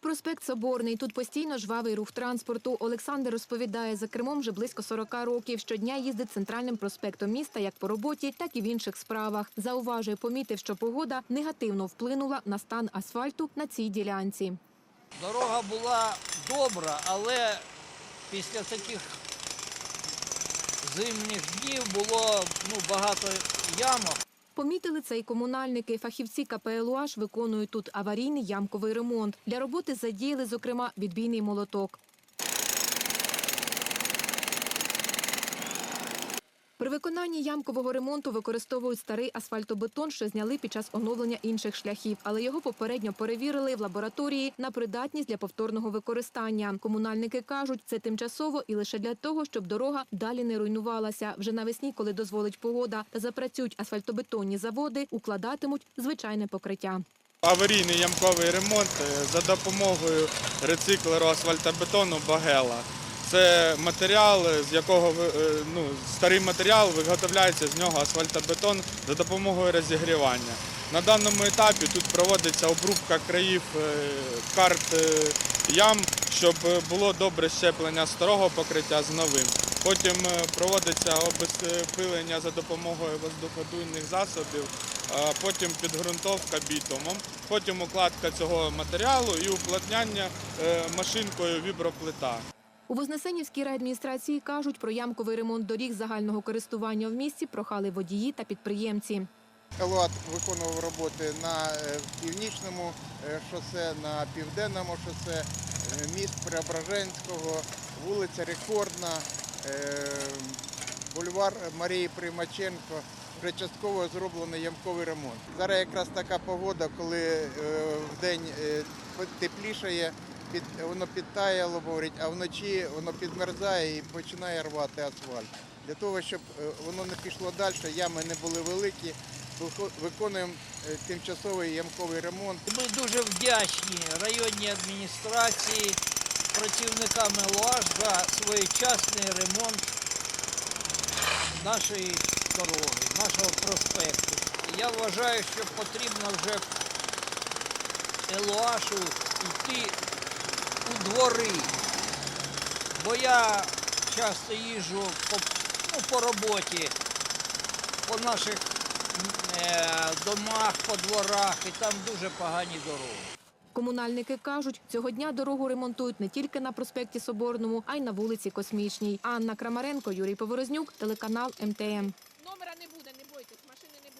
Проспект Соборний. Тут постійно жвавий рух транспорту. Олександр розповідає, за кермом вже близько 40 років. Щодня їздить центральним проспектом міста як по роботі, так і в інших справах. Зауважує, помітив, що погода негативно вплинула на стан асфальту на цій ділянці. Дорога була добра, але після таких зимних днів було ну, багато ямок. Помітили це і комунальники. Фахівці КПЛУАЖ виконують тут аварійний ямковий ремонт. Для роботи задіяли, зокрема, відбійний молоток. При виконанні ямкового ремонту використовують старий асфальтобетон, що зняли під час оновлення інших шляхів, але його попередньо перевірили в лабораторії на придатність для повторного використання. Комунальники кажуть, це тимчасово і лише для того, щоб дорога далі не руйнувалася. Вже навесні, коли дозволить погода та запрацюють асфальтобетонні заводи, укладатимуть звичайне покриття. Аварійний ямковий ремонт е, за допомогою рециклеру асфальтобетону Багела. Це матеріал, з якого е, ну, старий матеріал виготовляється з нього асфальтобетон за допомогою розігрівання. На даному етапі тут проводиться обрубка країв е, карт е, ям, щоб було добре щеплення старого покриття з новим. Потім проводиться обезпилення за допомогою воздуходуйних засобів, потім підґрунтовка бітумом, потім укладка цього матеріалу і уплотняння машинкою віброплита. У Вознесенівській райадміністрації кажуть, про ямковий ремонт доріг загального користування в місті прохали водії та підприємці. Елуат виконував роботи на е, північному е, шосе, на південному шосе, е, міст Преображенського, вулиця Рекордна, бульвар Марії Примаченко. Вже частково зроблений ямковий ремонт. Зараз якраз така погода, коли вдень е, теплішає, під, воно підтаяло, говорить, а вночі воно підмерзає і починає рвати асфальт. Для того, щоб е, воно не пішло далі, ями не були великі, виконуємо е, тимчасовий ямковий ремонт. Ми дуже вдячні районній адміністрації, працівникам ЛОАЖ за своєчасний ремонт нашої дороги, нашого проспекту. Я вважаю, що потрібно вже ЛОАШу йти у двори. Бо я часто їжджу по, ну, по роботі, по наших е, домах, по дворах, і там дуже погані дороги. Комунальники кажуть, цього дня дорогу ремонтують не тільки на проспекті Соборному, а й на вулиці Космічній. Анна Крамаренко, Юрій Поворознюк, телеканал МТМ.